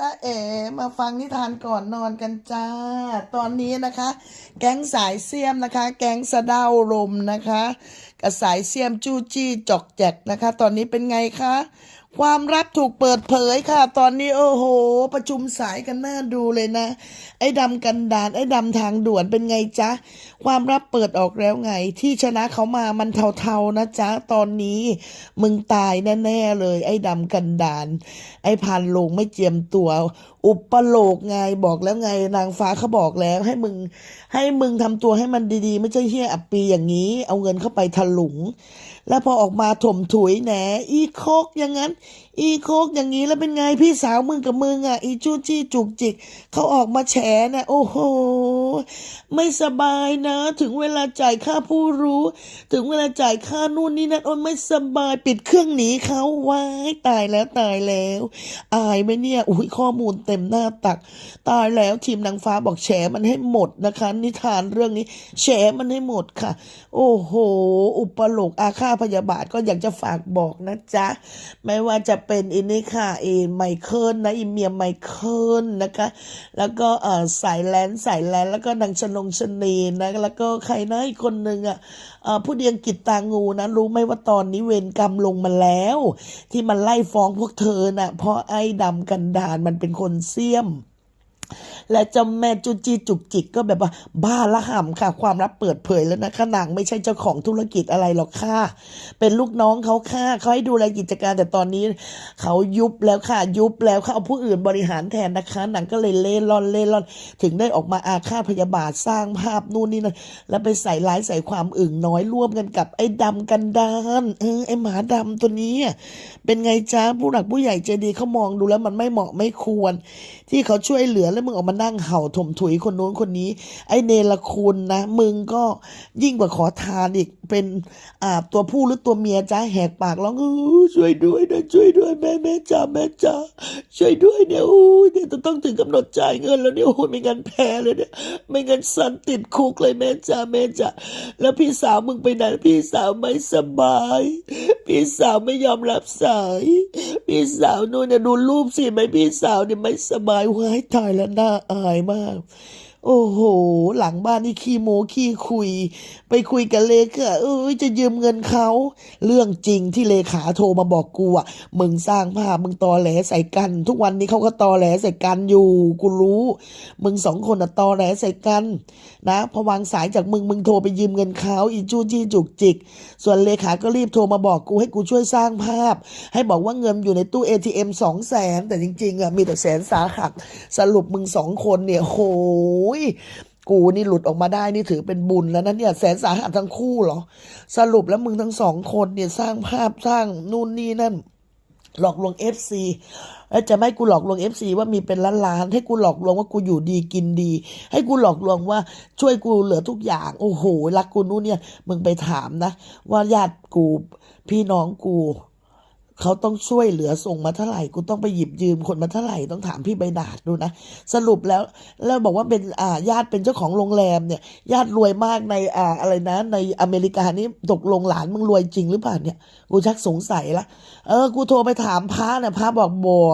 ตาเอ๋มาฟังนิทานก่อนนอนกันจ้า ตอนนี้นะคะ แก๊งสายเสียมนะคะ แก๊งสะเดาลมนะคะ กับสายเสียมจู้จี้จอกแจกนะคะ ตอนนี้เป็นไงคะ ความลับถูกเปิดเผยค่ะ ตอนนี้โอ้โห ประชุมสายกันน่าดูเลยนะ ไอ้ดำกันดานไอ้ดำทางด่วนเป็นไงจ๊ะ ความลับเปิดออกแล้วไง ที่ชนะเขามามันเทาๆนะจ๊ะ ตอนนี้มึงตายแน่ๆเลย ไอ้ดำกันดาน ไอ้พันลงไม่เจียมตัว อุปโลกไงบอกแล้วไงนางฟ้าเขาบอกแล้ว ให้มึง ให้มึงทำตัวให้มันดีๆ ไม่ใช่เฮี้ยอับปีอย่างนี้ เอาเงินเข้าไปถลุง แล้วพอออกมาถมถุยแหนอีโคกอย่างนั้น อีโคกอย่างนี้แล้วเป็นไงพี่สาวมึงกับมึงอะ อีจู้จี้จุกจิกเขาออกมาแฉนะโอ้โห ไม่สบายนะ ถึงเวลาจ่ายค่าผู้รู้ ถึงเวลาจ่ายค่านู่นนี่นั่นโอ้ไม่สบายปิดเครื่องหนีเขาว้ายตายแล้วตายแล้ว อายไหมเนี่ย อุ้ยข้อมูลเต็มหน้าตัก ตายแล้วทีมนางฟ้าบอกแฉมันให้หมดนะคะ นิทานเรื่องนี้แฉมันให้หมดค่ะ โอ้โห อุปโลกอาฆาตพยาบาทก็อยากจะฝากบอกนะจ๊ะไม่ว่าจะเป็นอินนี่ค่ะเอไมเคิลนะอีเมียไมเคิลนะคะ แล้วก็เอ่อสายแลนสายแลนแล้วก็นางชนงชนีนะแล้วก็ใครนะอีกคนหนึ่งอะเอ่อผู้เดียงกิจตางูนะรู้ไหมว่าตอนนี้เวรกรรมลงมาแล้ว ที่มันไล่ฟ้องพวกเธอน่ะเพราะไอ้ดำกันดานมันเป็นคนเสี้ยม และเจ้าแม่จุจีจุกจิกก็แบบว่าบ้าละห่ำค่ะ ความลับเปิดเผยแล้วนะคะนางไม่ใช่เจ้าของธุรกิจอะไรหรอกค่ะ เป็นลูกน้องเขาค่ะเขาให้ดูแลกิจการแต่ตอนนี้ เขายุบแล้วค่ะ ยุบแล้วเขาเอาผู้อื่นบริหารแทนนะคะนางก็เลยเล่ร่อนเล่ร่อน ถึงได้ออกมาอาฆาตพยาบาทสร้างภาพนู่นนี่นั่นแล้วไปใส่ร้ายใส่ความอึ่งน้อยร่วมกันกับไอ้ดำกันดานเออไอ้หมาดำตัวนี้เป็นไงจ้าผู้หลักผู้ใหญ่ใจดีเขามองดูแล้วมันไม่เหมาะไม่ควร ที่เขาช่วยเหลือแล้วมึงออกมานั่งเห่าถมถุยคนโน้นคนนี้ ไอ้เนรคุณนะ มึงก็ยิ่งกว่าขอทานอีกเป็นอ่าตัวผู้หรือตัวเมียจ้าแหกปากร้องอช่วยด้วยนะช่วยด้วยแม่แม่จ้าแม่จ้าช่วยด้วยเนี่ยโอ้ยเนี่ยจะต้องถึงกำหนดจ่ายเงินแล้วเนี่ยโอ้ยไม่งั้นแพ้เลยเนี่ยไม่งั้นสันติดคุกเลยแม่จ้าแม่จ้าแล้วพี่สาวมึงไปไหนพี่สาวไม่สบาย พี่สาวไม่ยอมรับสาย พี่สาวนู่นเนี่ยดูรูปสิไหมพี่สาวเนี่ยไม่สบายว้ายตายแล้วน่าอายมาก โอ้โห หลังบ้านนี่ขี้โมขี้คุย ไปคุยกับเลขาเอ้ยจะยืมเงินเขา เรื่องจริงที่เลขาโทรมาบอกกูอะ มึงสร้างภาพมึงตอแหลใส่กัน ทุกวันนี้เขาก็ตอแหลใส่กันอยู่กูรู้ มึงสองคนอะตอแหลใส่กัน นะพอวางสายจากมึงมึงโทรไปยืมเงินเขาอีจู้จี้จุกจิก ส่วนเลขาก็รีบโทรมาบอกกูให้กูช่วยสร้างภาพ ให้บอกว่าเงินอยู่ในตู้ ATM สองแสนแต่จริงๆอะมีแต่แสนสาหัสสรุปมึงสองคนเนี่ยโหยกูนี่หลุดออกมาได้นี่ถือเป็นบุญแล้วนะเนี่ยแสนสาหัสทั้งคู่เหรอ สรุปแล้วมึงทั้งสองคนเนี่ยสร้างภาพสร้างนู่นนี่นั่น หลอกลวง FC แล้วจะไม่กูหลอกลวง FC ว่ามีเป็นล้านๆให้กูหลอกลวงว่ากูอยู่ดีกินดี ให้กูหลอกลวงว่าช่วยกูเหลือทุกอย่าง โอ้โหรักกูนู่นเนี่ยมึงไปถามนะ ว่าญาติกูพี่น้องกู เขาต้องช่วยเหลือส่งมาเท่าไหร่กูต้องไปหยิบยืมคนมาเท่าไหร่ต้องถามพี่ใบดาดดูนะ สรุปแล้วแล้วบอกว่าเป็นอ่าญาติเป็นเจ้าของโรงแรมเนี่ย ญาติรวยมากในอ่าอะไรนะในอเมริกานี่ตกลงหลานมึงรวยจริงหรือเปล่าเนี่ยกูชักสงสัยละเออกูโทรไปถามพระเนี่ยพระบอกบัว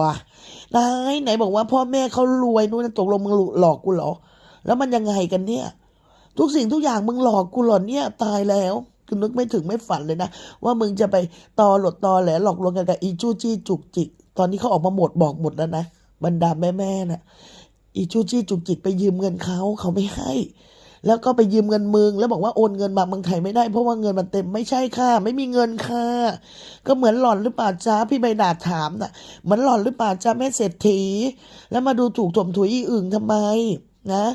นายไหนบอกว่าพ่อแม่เขารวยนู่นตกลงมึงหลอกกูเหรอ แล้วมันยังไงกันเนี่ย ทุกสิ่งทุกอย่างมึงหลอกกูเหรอเนี่ยตายแล้ว กูนึกไม่ถึงไม่ฝันเลยนะ ว่ามึงจะไปตอหลดตอแหลหลอกลวงกันกับอีจู้จี้จุกจิก ตอนนี้เขาออกมาหมดบอกหมดแล้วนะบรรดาแม่แม่ๆน่ะ อีจู้จี้จุกจิกไปยืมเงินเขาเขาไม่ให้แล้วก็ไปยืมเงินมึงแล้วบอกว่าโอนเงินมาเมืองไทยไม่ได้เพราะว่าเงินมันเต็มไม่ใช่ค่ะ ไม่มีเงินค่ะ ก็เหมือนหล่อนหรือเปล่าจ้าพี่ใบดาถามน่ะเหมือนหล่อนหรือเปล่าจ้าแม่เศรษฐี แล้วมาดูถูกถมถุยอีอึ่งทำไมนะ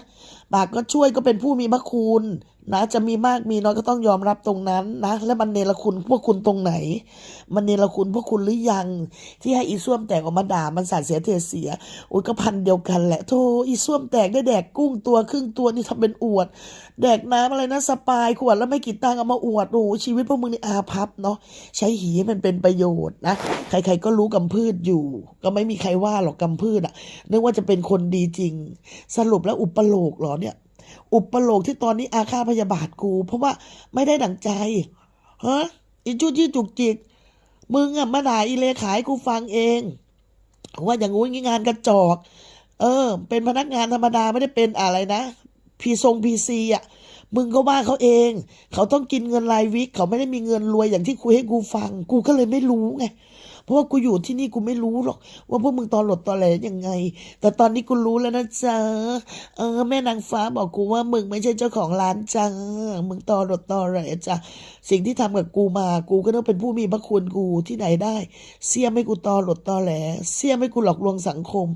ปากก็ช่วยก็เป็นผู้มีพระคุณ นะจะมีมากมีน้อยก็ต้องยอมรับตรงนั้นนะ แล้วมันเนรคุณพวกคุณตรงไหน มันเนรคุณพวกคุณหรือยัง ที่ให้อีส้วมแตกออกมาด่ามันสาดเสียเทเสียโอ้ยก็พันเดียวกันแหละโธ่อีส้วมแตกได้แดกกุ้งตัวครึ่งตัวนี่ทำเป็นอวด แดกน้ำอะไรนะสปายขวดแล้วไม่กี่ตังเอามาอวดโอ้ชีวิตพวกมึงนี่อาพับเนาะใช้หีให้มันเป็นประโยชน์นะใครๆก็รู้กำพืชอยู่ ก็ไม่มีใครว่าหรอกกำพืชอะนึกว่าจะเป็นคนดีจริง สรุปแล้วอุปโลกหรอเนี่ย อุปโลกที่ตอนนี้อาฆาตพยาบาทกู เพราะว่าไม่ได้ดั่งใจฮะอีจู้จี้จุกจิก มึงอะมาด่าอีเลขายกูฟังเอง ว่าอย่างงู้นอย่างงี้งานกระจอก เออ เป็นพนักงานธรรมดาไม่ได้เป็นอะไรนะพีทรงพีซีอะมึงก็ว่าเขาเอง เขาต้องกินเงินรายวิก เขาไม่ได้มีเงินรวยอย่างที่คุยให้กูฟัง กูก็เลยไม่รู้ไง เพราะว่ากูอยู่ที่นี่กูไม่รู้หรอก ว่าพวกมึงตอนหลดตอนแหลยังไง แต่ตอนนี้กูรู้แล้วนะจ๊ะเออ แม่นางฟ้าบอกกูว่ามึงไม่ใช่เจ้าของร้านจ้ามึงตอนหลดตอนแหลจ้ะสิ่งที่ทำกับกูมากูก็ต้องเป็นผู้มีพระคุณกูที่ไหนได้ เสียไม่กูตอนหลดตอนแหล เสียไม่กูหลอกลวงสังคม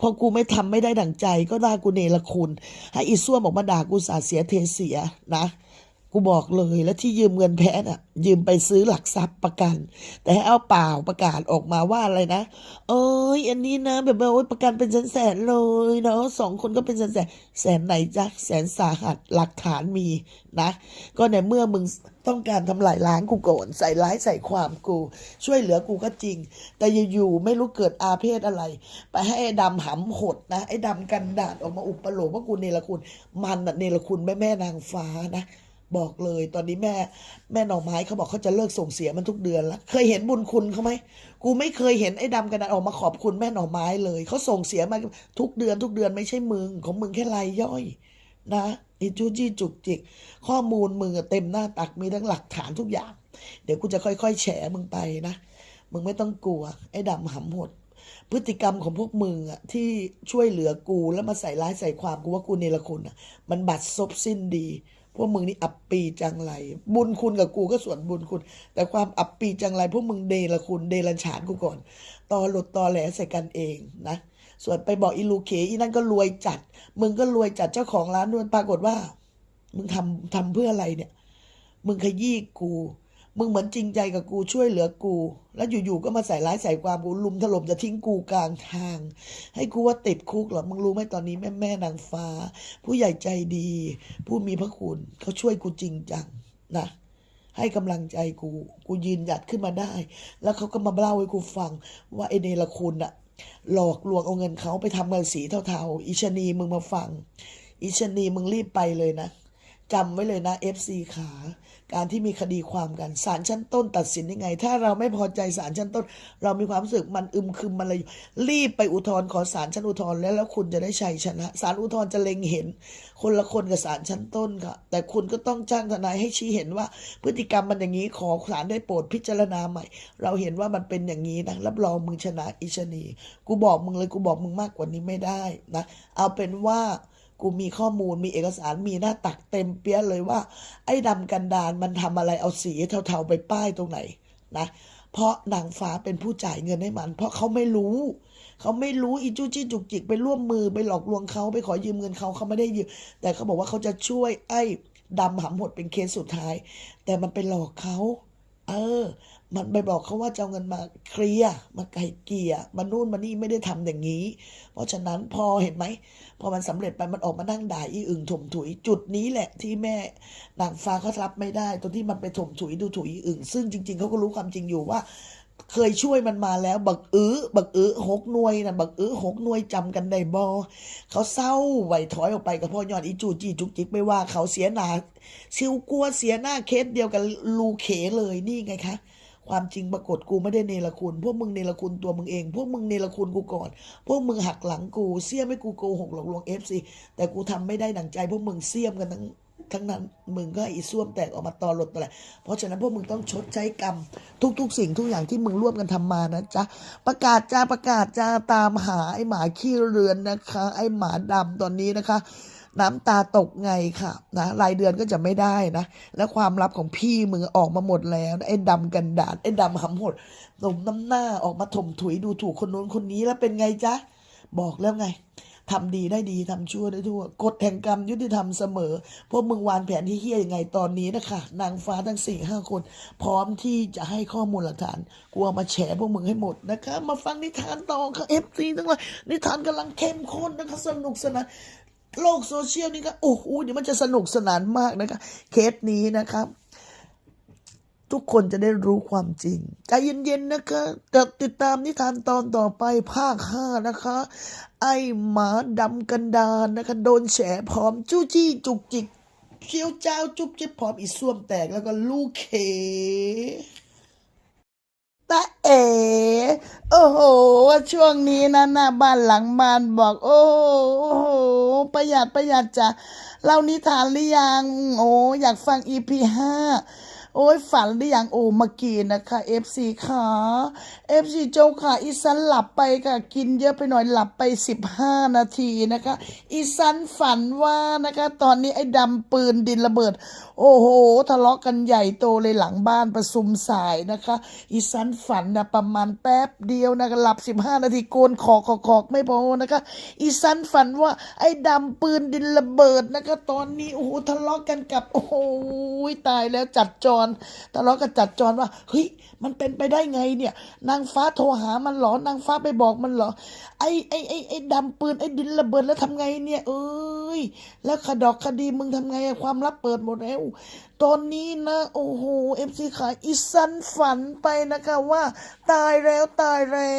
พอกูไม่ทำไม่ได้ดั่งใจก็ด่ากูเนรคุณ ให้อีส้วมออกมาด่ากูสาเสียเทเสียนะ กูบอกเลยแล้วที่ยืมเงินแพ้น่ะ ยืมไปซื้อหลักทรัพย์ประกัน แต่ให้เอาเปล่าประกาศออกมาว่าอะไรนะ เอ้ยอันนี้นะ แบบว่าโอ๊ยประกันเป็นแสนแสนเลยเนาะสองคนก็เป็นแสนแสนแสนไหนจ๊ะแสนสาหัสหลักฐานมีนะ ก็ในเมื่อมึงต้องการทำลายล้างกูโกรธใส่ร้ายใส่ความกู ช่วยเหลือกูก็จริง แต่อยู่ๆไม่รู้เกิดอาเพศอะไร ไปให้ไอ้ดำหำหดนะไอ้ดำกันดาดออกมาอุปโลกว่ากูเนรคุณ มันน่ะเนรคุณแม่แม่นางฟ้านะ บอกเลย ตอนนี้แม่ แม่หน่อไม้เขาบอกเขาจะเลิกส่งเสียมันทุกเดือนล้วเคยเห็นบุญคุณเขาไหมกูไม่เคยเห็นไอ้ดำกันดาษออกมาขอบคุณแม่หน่อไม้เลยเขาส่งเสียมาทุกเดือนทุกเดือนไม่ใช่มึงของมึงแค่รายย่อย นะอ้จูจี้จุกจิก ข้อมูลมึงอเต็มหน้าตักมีทั้งหลักฐานทุกอย่าง เดี๋ยวกูจะค่อยๆแฉมึงไปนะมึงไม่ต้องกลัว ไอ้ดำหำหดพฤติกรรมของพวกมึงอะที่ช่วยเหลือกูแล้วมาใส่ร้ายใส่ความกูว่ากูเนรคุณอะมันบัดซบสิ้นดี พวกมึงนี่อับปีจังไร บุญคุณกับกูก็ส่วนบุญคุณ แต่ความอับปีจังไร พวกมึงเดรคุณเดรันฉานกูก่อนตอหลุดตอแหลใส่กันเองนะ ส่วนไปบอกอีลูเคอีนั่นก็รวยจัด มึงก็รวยจัดเจ้าของร้านด้วยปรากฏว่า มึงทำทำเพื่ออะไรเนี่ย มึงขยี้กู มึงเหมือนจริงใจกับกูช่วยเหลือกู แล้วอยู่ๆก็มาใส่ร้ายใส่ความกูลุมถล่มจะทิ้งกูกลางทาง ให้กูว่าติดคุกเหรอมึงรู้ไหมตอนนี้แม่แม่นางฟ้า ผู้ใหญ่ใจดี ผู้มีพระคุณเขาช่วยกูจริงจังนะให้กำลังใจกู กูยืนหยัดขึ้นมาได้ แล้วเขาก็มาเล่าให้กูฟัง ว่าไอเนรคุณอะหลอกลวงเอาเงินเขาไปทำเงินสีเทาๆ อิชนีมึงมาฟัง อิชนีมึงรีบไปเลยนะ จำไว้เลยนะ FC ขา การที่มีคดีความกันศาลชั้นต้นตัดสินยังไง ถ้าเราไม่พอใจศาลชั้นต้น เรามีความรู้สึกมันอึมครึมมันอะไรอยู่รีบไปอุทธรณ์ขอศาลชั้นอุทธรณ์แล้วแล้วคุณจะได้ชัยชนะศาลอุทธรณ์จะเล็งเห็น คนละคนกับศาลชั้นต้นค่ะ แต่คุณก็ต้องจ้างทนายให้ชี้เห็นว่า พฤติกรรมมันอย่างนี้ขอศาลได้โปรดพิจารณาใหม่ เราเห็นว่ามันเป็นอย่างนี้นะรับรองมึงชนะอิชนีกูบอกมึงเลยกูบอกมึงมากกว่านี้ไม่ได้นะเอาเป็นว่า กูมีข้อมูลมีเอกสารมีหน้าตักเต็มเปี้ยเลยว่า ไอ้ดำกันดานมันทำอะไรเอาสีเทาๆไปป้ายตรงไหนนะเพราะนางฟ้าเป็นผู้จ่ายเงินให้มัน เพราะเขาไม่รู้ เขาไม่รู้อีจู้จี้จุกจิกไปร่วมมือไปหลอกลวงเขาไปขอยืมเงินเขาเขาไม่ได้ยืมแต่เขาบอกว่าเขาจะช่วยไอ้ดำหำหดเป็นเคสสุดท้าย แต่มันไปหลอกเขาเออ มันไปบอกเขาว่าจะเอาเงินมาเคลียร์มาไกลเกลี่ยมานู่นมานี่ไม่ได้ทำอย่างนี้ เพราะฉะนั้นพอเห็นไหม พอมันสำเร็จไปมันออกมานั่งด่าอีอึ่งถมถุย จุดนี้แหละที่แม่นางฟ้าเขารับไม่ได้ตรงที่มันไปถมถุยดูถุยอีอึ่ง ซึ่งจริง ๆเขาก็รู้ความจริงอยู่ว่า เคยช่วยมันมาแล้ว บักอื้อบักอื้อหกหน่วยนะบักอื้อหกหน่วยจำกันได้บอเขาเศร้าไหวถอยออกไปกับพ่อยอดอีจูจีจุกจิกไม่ว่าเขาเสียหนาซิวกลัวเสียหน้าเคสเดียวกับลูเขเลยนี่ไงคะ ความจริงปรากฏกูไม่ได้เนรคุณ พวกมึงเนรคุณตัวมึงเอง พวกมึงเนรคุณกูก่อน พวกมึงหักหลังกูเสี้ยมให้กูโกหกหลอกลวงเอฟซีแต่กูทำไม่ได้ดั่งใจ พวกมึงเสี้ยมกันทั้งทั้งนั้นมึงก็อีส้วมแตกออกมาตอหลดตะแหละเพราะฉะนั้นพวกมึงต้องชดใช้กรรม ทุก ๆ สิ่งทุกอย่างที่มึงร่วมกันทำมานะจ๊ะประกาศจ้าประกาศจ้าตามหาไอ้หมาขี้เรือนนะคะ ไอ้หมาดำตอนนี้นะคะ น้ำตาตกไงค่ะนะรายเดือนก็จะไม่ได้นะ และความลับของพี่มึงออกมาหมดแล้วไอ้ดำกันดานไอ้ดำหำหดหนมน้ำหน้าออกมาถมถุยดูถูกคนนู้นคนนี้แล้วเป็นไงจ๊ะบอกแล้วไงทำดีได้ดีทำชั่วได้ทั่วกฎแห่งกรรมยุติธรรมเสมอ พวกมึงวางแผนที่เฮี้ยยังไงตอนนี้นะคะนางฟ้าทั้งสี่ห้าคน พร้อมที่จะให้ข้อมูลหลักฐานกลัวมาแฉพวกมึงให้หมดนะคะ มาฟังนิทานต่อค่ะเอฟซีทั้งหลายนิทานกำลังเข้มข้นนะคะสนุกสนาน โลกโซเชียลนี่ก็โอ้โหเดี๋ยวมันจะสนุกสนานมากนะคะเคสนี้นะครับ ทุกคนจะได้รู้ความจริงใจเย็นๆนะคะจะติดตามนิทานตอนต่อไปภาคห้านะคะ ไอหมาดำกันดานนะคะ โดนแฉพร้อมจู้จี้จุกจิกเคี้ยวเจ้าจุ๊บจิ๊บพร้อมอีส้วมแตกแล้วก็ลูกเข ตาเอ๋โอ้โหช่วงนี้นะหน้าบ้านหลังบ้านบอก โอ้โหประหยัดประหยัดจ้ะเล่านิทานหรือยังโอ้อยากฟังอีพีห้าโอ้ยฝันหรือยังโอ้เมื่อกี้นะคะเอฟซีค่ะเอฟซีโจค่ะอีสันหลับไปค่ะ กินเยอะไปหน่อยหลับไปสิบห้านาทีนะคะ อีสันฝันว่านะคะ ตอนนี้ไอ้ดำปืนดินระเบิด โอ้โห ทะเลาะกันใหญ่โตเลยหลังบ้านประสุมสายนะคะ อีสันฝันนะประมาณแป๊บเดียวนะหลับสิบห้านาทีโกนขอกขอกขอกไม่พอนะคะ อีสันฝันว่าไอ้ดำปืนดินระเบิดนะคะ ตอนนี้โอ้โหทะเลาะกันกับ โอ้ยตายแล้วจัดจร ทะเลาะกับจัดจรว่าเฮ้ย มันเป็นไปได้ไงเนี่ย นางฟ้าโทรหามันหรอนางฟ้าไปบอกมันหรอ ไอ้ไอ้ไอ้ไอ้ดำปืนไอ้ดินระเบิดแล้วทำไงเนี่ยเอ้ย แล้วคดอกคดีมึงทำไงความลับเปิดหมดแล้วตอนนี้นะโอ้โหเอฟซีขายอีสันฝันไปนะคะว่า ตายแล้วตายแล้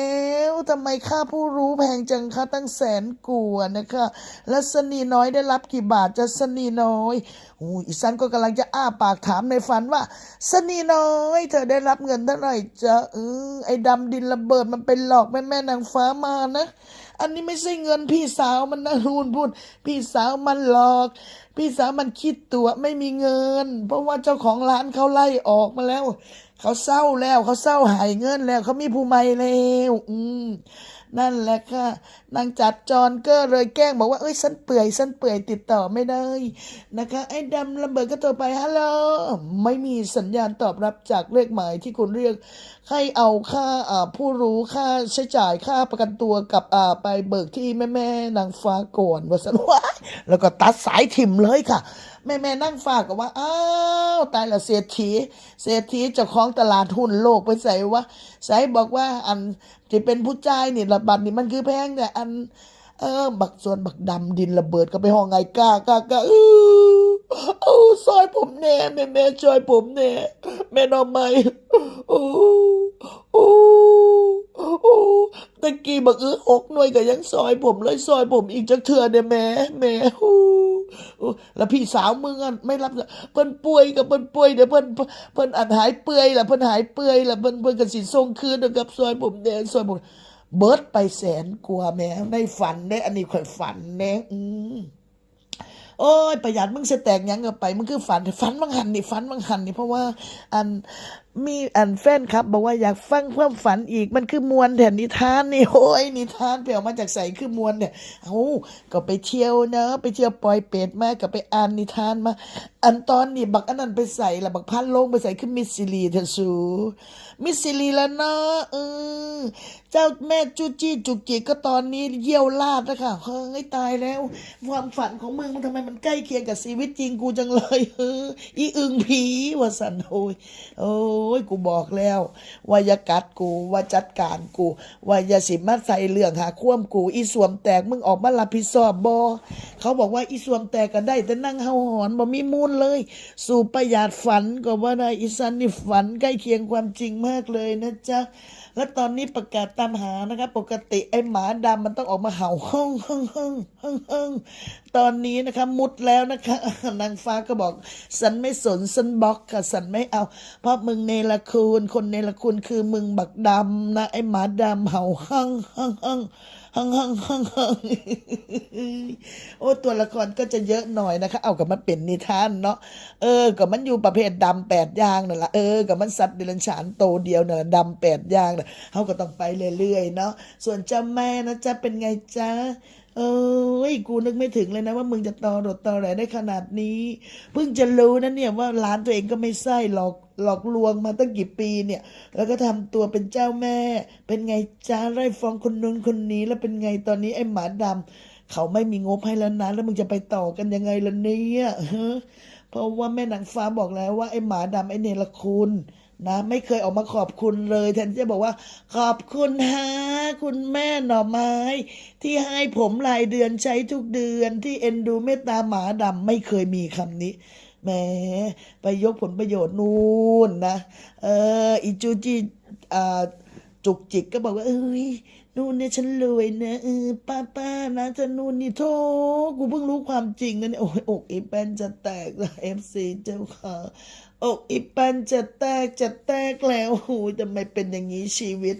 วทำไมค่าผู้รู้แพงจังคะตั้งแสนกัวานะคะ และสนีน้อยได้รับกี่บาทจะสนีน้อย โอ้ยอีสันก็กำลังจะอ้าปากถามในฝันว่าสนีน้อย เธอได้รับเงินเท่าไหร่จะเออไอ้ดำดินระเบิดมันเป็นหลอกแม่แม่นางฟ้ามานะ อันนี้ไม่ใช่เงินพี่สาวมันนะนูนพูด พี่สาวมันหลอก พี่สาวมันคิดตัวไม่มีเงิน เพราะว่าเจ้าของร้านเขาไล่ออกมาแล้ว เขาเศร้าแล้วเขาเศร้าหายเงินแล้วเขามีผู้ใหม่แล้ว อืม นั่นแหละค่ะนางจัดจรก็เลยแกล้งบอกว่าเอ้ยฉันเปื่อยฉันเปื่อยติดต่อไม่ได้นะคะ ไอ้ดำระเบิดก็โทรไปฮัลโหลไม่มีสัญญาณตอบรับจากเลขหมายที่คุณเรียก ให้เอาค่าอ่าผู้รู้ค่าใช้จ่ายค่าประกันตัวกับอ่าไปเบิกที่แม่แม่นางฟ้าก่อนว่าสันว้าแล้วก็ตัดสายถิ่มเลยค่ะแม่แม่นั่งฟาก็ว่า อ้าว ตายละเศรษฐี เศรษฐีเจ้าของตลาดหุ้นโลกไปใส่ว่าใส่บอกว่าอัน ที่เป็นผู้จ่ายนี่ระบัดนี่มันคือแพงแต่อัน เออ บักส่วนบักดำดินระเบิดก็ไปห้องไงกล้ากล้ากล้าอื้อเอาซอยผมแน่แม่แม่ช่วยผมแน่แม่นอมไหมโอ้โอ้โอ้ตะกี้บักเออหกหน่วยก็ยังซอยผมเลยซอยผมอีกจักเถื่อเนี่ยแม่แม่โอ้ แล้วพี่สาวมึงอะไม่รับเพิ่นป่วยกับเพิ่นป่วยเดี๋ยวเพิ่นเพิ่นอัดหายเปื่อยละเพิ่นหายเปื่อยละเพิ่นเพิ่นก็สิส่งคืนนะครับซอยผมแน่ซอยผมเบิร์ดไปแสนกว่าแม้ในฝันเด้อันนี้ข่อยฝันเด้อืมโอ้ยประหยัดมึงสแตกยังก็ไปมึงคือฝันฝันบางหันนี่ฝันบางหันนี่เพราะว่าอัน มีอันแฟนครับ บอกว่าอยากฟังความฝันอีกมันคือมวลแถนนิทานนี่โอ้ยนิทานไปเอามาจากใสคือมวลเนี่ยเอ้าก็ไปเที่ยวนะไปเที่ยวปล่อยเป็ดมาก็ไปอ่านนิทานมา อันตอนนี้บักอันนั้นไปใส่ละบักพันลงไปใส่คือมิสซิลีเถอสูมิสซิลีแล้วเนาะเออเจ้าแม่จูจี้จุกจิกก็ตอนนี้เยี่ยวลาดนะคะเฮ้ยตายแล้วความฝันของมึงมันทำไมมันใกล้เคียงกับชีวิตจริงกูจังเลยเอออีอึงผีว่าสันโอยโอ้ยกูบอกแล้วว่าอย่ากัดกูว่าจัดการกูว่ายาสิมาใส่เรื่องหาคว่ำกู อีสวมแตกมึงออกมารับผิดชอบบอเขาบอกว่าอีสวมแตกก็ได้ แต่นั่งเฮาหอนบ่มีมูลเลย สู่ประหยัดฝันก็ว่าได้อีสันนี่ฝันใกล้เคียงความจริงมากเลยนะจ๊ะและตอนนี้ประกาศตามหานะคะปกติไอ้หมาดำมันต้องออกมาเห่าฮ้องฮ้องฮ้องฮ้องฮ้องตอนนี้นะคะมุดแล้วนะคะนางฟ้าก็บอก สันไม่สนสันบล็อกค่ะสันไม่เอา เพราะมึงเนรคุณคนเนรคุณคือมึงบักดำนะไอ้หมาดำเห่าฮ้องฮ้องฮ้องห้องห้องห้องห้องโอ้ตัวละครก็จะเยอะหน่อยนะคะ เอากับมันเป็นนิทานเนาะเออกับมันอยู่ประเภทดำแปดยางนั่นแหละเออกับมันสัตว์เดรัจฉานโตเดียวนั่นแหละดำแปดยางน่ะเขาก็ต้องไปเรื่อยๆเนาะส่วนเจ้าแม่นะจ๊ะเป็นไงจ๊ะเอ้ยกูนึกไม่ถึงเลยนะว่ามึงจะตอรดตอแหลได้ขนาดนี้ เพิ่งจะรู้นะเนี่ยว่าร้านตัวเองก็ไม่ใช่หลอก หลอกลวงมาตั้งกี่ปีเนี่ย แล้วก็ทำตัวเป็นเจ้าแม่ เป็นไงจ้าไร่ฟ้องคนนู้นคนนี้ แล้วเป็นไงตอนนี้ไอ้หมาดำเขาไม่มีงบให้แล้วนะแล้วมึงจะไปต่อกันยังไงล่ะเนี่ยเพราะว่าแม่นางฟ้าบอกแล้วว่าไอ้หมาดำไอ้เนรคุณนะไม่เคยออกมาขอบคุณเลยแทนที่จะบอกว่า ขอบคุณฮะคุณแม่หน่อไม้ ที่ให้ผมรายเดือนใช้ทุกเดือนที่เอ็นดูเมตตาหมาดำไม่เคยมีคำนี้ แหมไปยกผลประโยชน์นู่นนะ เอออีจูจีอ่าจุกจิกก็บอกว่า เอ้ยนู่นเนี่ยฉันรวยนะเออป้าป้านะจะนู่นนี่โธ่กูเพิ่งรู้ความจริงนะเนี่ยโอ้ยอกอีแป้นจะแตกนะเอฟซีเจ้าค่ะ อกอีแปนจะแตกจะแตกแล้วโอ้ยทำไมเป็นอย่างนี้ชีวิต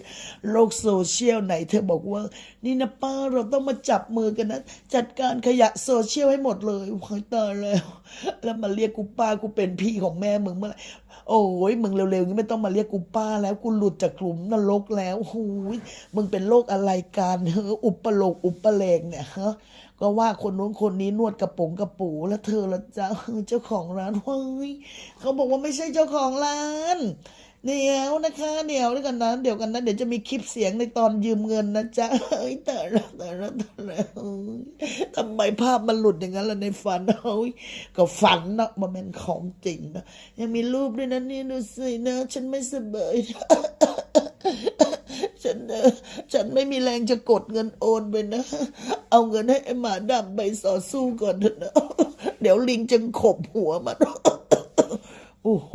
โลกโซเชียลไหน เธอบอกว่า นี่นะป้าเราต้องมาจับมือกันนะ จัดการขยะโซเชียลให้หมดเลยโอ้ยตายแล้ว แล้วมาเรียกกูป้ากูเป็นพี่ของแม่มึงเมื่อไหร่โอ้ยมึงเร็วๆนี้ไม่ต้องมาเรียกกูป้าแล้วกูหลุดจากกลุ่มนรกแล้วโอ้ยมึงเป็นโรคอะไรกันเฮ้ออุปโลกอุปเลงเนี่ยฮะ ก็ว่าคนนู้นคนนี้นวดกระป๋งกระปูแล้วเธอละจ้าเจ้าของร้านเฮ้ยเขาบอกว่าไม่ใช่เจ้าของร้านเดี๋ยวนะคะเดี๋ยวด้วยกันนะเดี๋ยวกันนะเดี๋ยวจะมีคลิปเสียงในตอนยืมเงินนะจ๊ะเฮ้ยแต่ละแต่ละแต่ละเฮ้ยทำไมภาพมันหลุดอย่างนั้นล่ะในฝันเฮ้ยก็ฝันนะมันเป็นของจริงนะยังมีรูปด้วยนะนี่ดูสินะ ฉันไม่สบาย ฉันเออฉันไม่มีแรงจะกดเงินโอนไปนะ เอาเงินให้ไอ้หมาดำไปสอสู้ก่อนเถอะนะ เดี๋ยวลิงจะขบหัวมันโอ้โห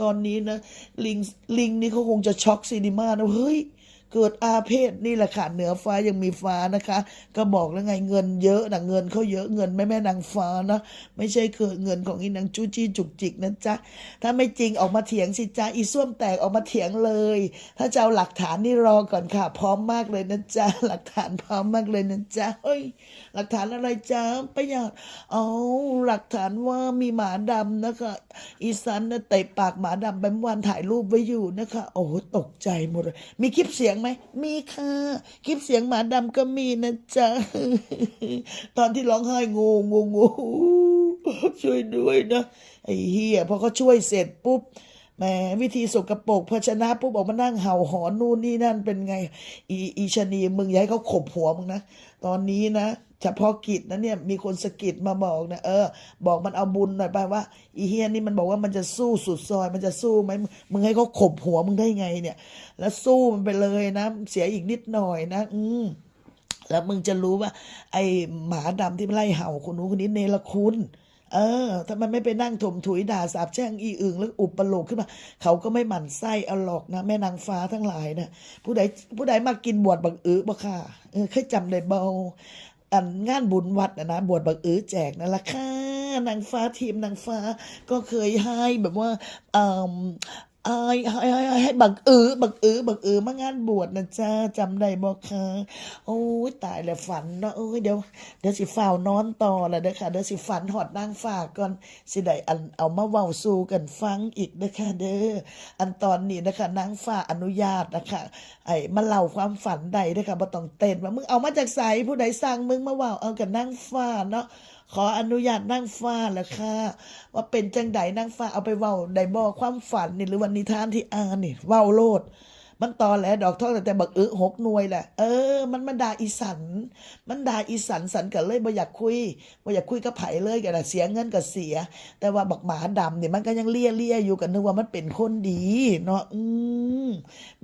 ตอนนี้นะ ลิงลิงนี่เขาคงจะช็อกซีนิมานะเฮ้ย เกิดอาเพศนี่แหละค่ะเหนือฟ้ายังมีฟ้านะคะ ก็บอกแล้วไงเงินเยอะนะเงินเขาเยอะเงินแม่แม่นางฟ้านะไม่ใช่เกิดเงินของอีนางจู้จี้จุกจิกนะจ๊ะถ้าไม่จริงออกมาเถียงสิจ๊ะอีส้วมแตกออกมาเถียงเลย ถ้าจะเอาหลักฐานนี่รอก่อนค่ะ พร้อมมากเลยนะจ๊ะหลักฐานพร้อมมากเลยนะจ๊ะเฮ้ยหลักฐานอะไรจ๊ะประหยัดเอาหลักฐานว่ามีหมาดำนะคะอีสันนะเตะปากหมาดำไปเมื่อวานถ่ายรูปไว้อยู่นะคะ โอ้ตกใจหมดเลยมีคลิปเสียงไหม มีค่ะ คลิปเสียงหมาดำก็มีนะจ๊ะ ตอนที่ร้องไห้งูงูงูช่วยด้วยนะไอ้เฮียพอเขาช่วยเสร็จปุ๊บแหมวิธีสกปรกพอชนะปุ๊บออกมานั่งเห่าหอนนู่นนี่นั่นเป็นไง อีอีชะนีมึงอย่าให้เขาขบหัวมึงนะ ตอนนี้นะ เฉพาะกิจนะเนี่ยมีคนสะกิดมาบอกนะเออ บอกมันเอาบุญหน่อยไปว่าอีเฮียนี่มันบอกว่ามันจะสู้สุดซอย มันจะสู้ไหมมึงให้เขาขบหัวมึงได้ไงเนี่ย แล้วสู้มันไปเลยนะ เสียอีกนิดหน่อยนะ อืมแล้วมึงจะรู้ว่า ไอ้หมาดำที่ไล่เห่าคนนู้นคนนี้เนรคุณเออถ้ามันไม่ไปนั่งถมถุยด่าสาบแช่งอีอึงแล้วอุปโลกขึ้นมา เขาก็ไม่หมั่นไส้เอาหรอกนะแม่นางฟ้าทั้งหลายนะผู้ใดผู้ใดมากินบวชบักอื้อบ่ค่ะเออเคยจำได้เบา อันงานบุญวัดนะนะบวชบักอื้อแจกนั่นแหละค่ะนางฟ้าทีมนางฟ้าก็เคยให้แบบว่า อ่อไอ้ให้ให้ให้บักเออบักเออบักเออมางานบวชนะจ้าจำได้บ่คะโอ้ยตายแล้วฝันเนาะเอ้ยเดี๋ยวเดี๋ยวสิฝ่าวนอนต่อแล้วเด้อค่ะเดี๋ยวสิฝันหอดนางฝากก่อนสิได้อันเอามาเว้าสู่กันฟังอีกเด้อค่ะเด้ออันตอนนี้นะคะนางฟ้าอนุญาตนะคะไอ้มาเล่าความฝันใดเด้อค่ะบ่ต้องเต้นว่ามึงเอามาจากไสผู้ใดสั่งมึงมาเว้าเอากับนางฟ้าเนาะ ขออนุญาตนั่งฟ้าแล้วค่ะ ว่าเป็นจังไดนั่งฟ้าเอาไปเว้าได้บอกความฝันนี่หรือวันนิทานที่อ่านนี่เว้าโลด มันตอแหลดอกท่อแต่บักเออหกหน่วยแหละเออ มันมันด่าอีสัน มันด่าอีสันสันกันเลยบ่อยากคุยบ่อยากคุยกับไผเลยกันนะเสียเงินก็เสีย แต่ว่าบักหมาดำเนี่ยมันก็ยังเลี่ยเลี่ยอยู่กันนึกว่ามันเป็นคนดีเนาะอืม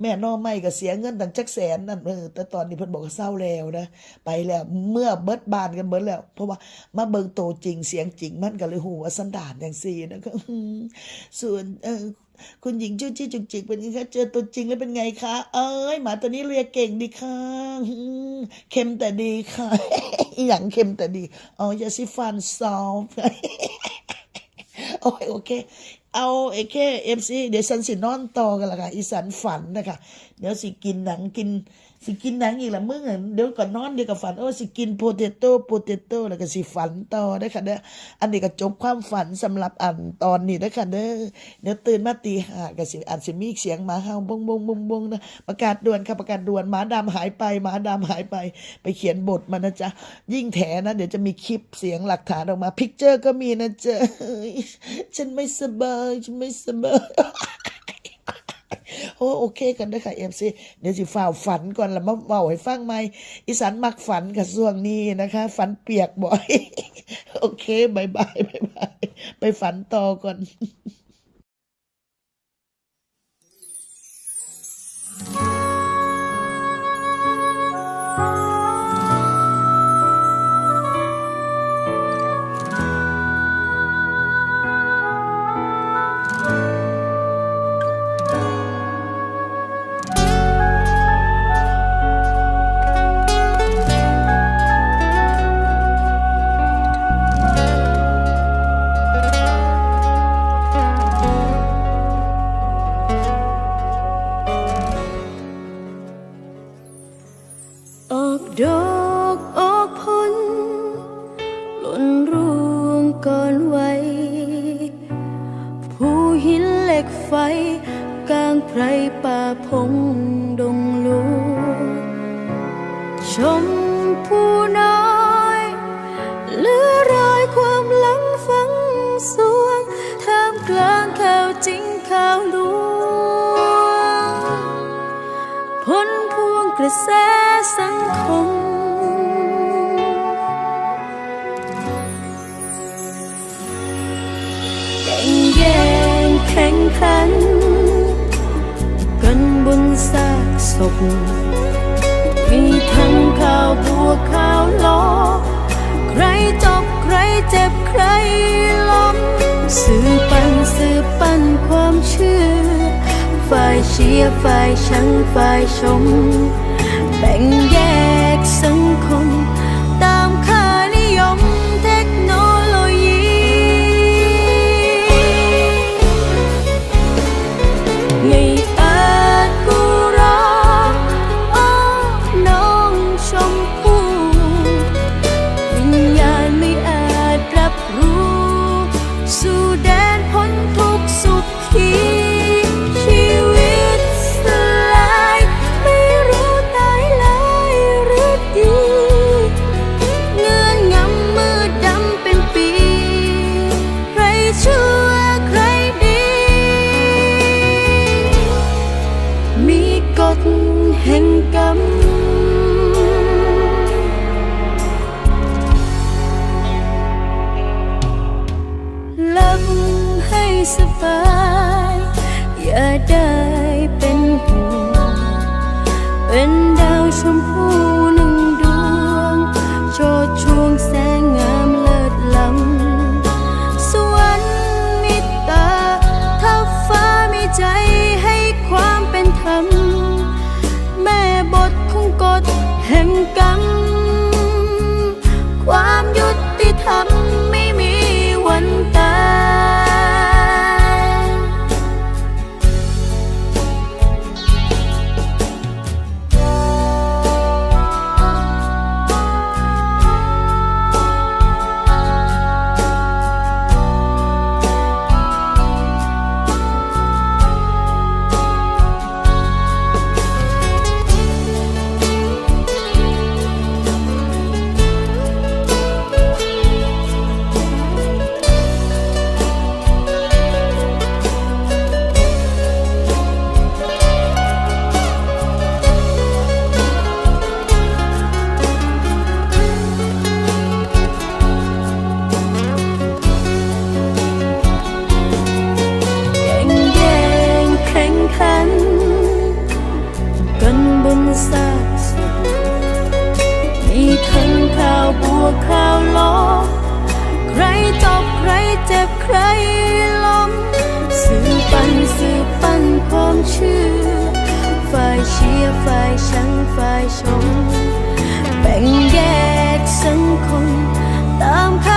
แม่นอไม่ก็เสียเงินตั้งจักแสนนั่นเออแต่ตอนนี้เพิ่นบอกว่าเศร้าแล้วนะไปแล้วเมื่อเบิดบานกันเบิดแล้ว เพราะว่ามาเบิงโตจริงเสียงจริงมันก็เลยหูว่าสันดานอย่างซี่นะก็ส่วนเออ คุณหญิงจู้จี้จุกจิกเป็นไงคะเจอตัวจริงแล้วเป็นไงคะ เอ้ยหมาตัวนี้เรียกเก่งดีค่ะเค็มแต่ดีค่ะอย่างเค็มแต่ดีอ๋อยาซิฟันซอฟโอ้ยโอเค เอาเอเคเอฟซีเดี๋ยวสันสินอนต่อกันละค่ะอีสันฝันนะคะเดี๋ยวสิกินหนังกิน สิกินหนังอีกละมึงอเดี๋ยวก่อนนอนเดี๋ยวก็ฝันโอ้สิกินโพเตโต้โพเตโต้แล้วก็สิฝันต่อได้ค่ะเด้ออันนี้ก็จบความฝันสำหรับอันตอนนี้ได้ค่ะเด้อเดี๋ยวตื่นมาตีห้าก็สิอันสิมีเสียงหมาเห่าบงบงบงบงนะประกาศด่วนค่ะประกาศด่วนหมาดำหายไปหมาดำหายไป ไปเขียนบทมานะจ๊ะยิ่งแถนะเดี๋ยวจะมีคลิปเสียงหลักฐานออกมาพิกเจอร์ก็มีนะจ๊ะเฮ้ฉันไม่สบายฉันไม่สบาย โอ้โอเคกันด้วยค่ะเอ็มซีเดี๋ยวสิฝ่าวฝันก่อนแล้วมาเว้าให้ฟังไหมอีสานมักฝันกับช่วงนี้นะคะ ฝันเปียกบ่อย โอเคบายบายบายบายไปฝันต่อก่อน อกออกพ้นหล่นร่วงก่อนไว้ผู้หินเหล็กไฟ กลางไพรป่าพงดงลูชมผู้น้อยเลือรอยความหลังฟังสวงท่ามกลางข่าวจริงข่าวลวงพ้นพวงกระแสสังคม ศพ มีทั้งข่าวบวกข่าวลบใครจบใครเจ็บใครล้มสื่อปันสื่อปันความเชื่อ ฝ่ายเชียร์ฝ่ายชังฝ่ายชม แบ่งแยกสังคม วคราวล้ใครตบใครเจ็บใครล้มสืบปันสืบปันความเชื่อ ฝ่ายเชียร์ฝ่ายชังฝ่ายชมแบ่งแยกสังคมตามค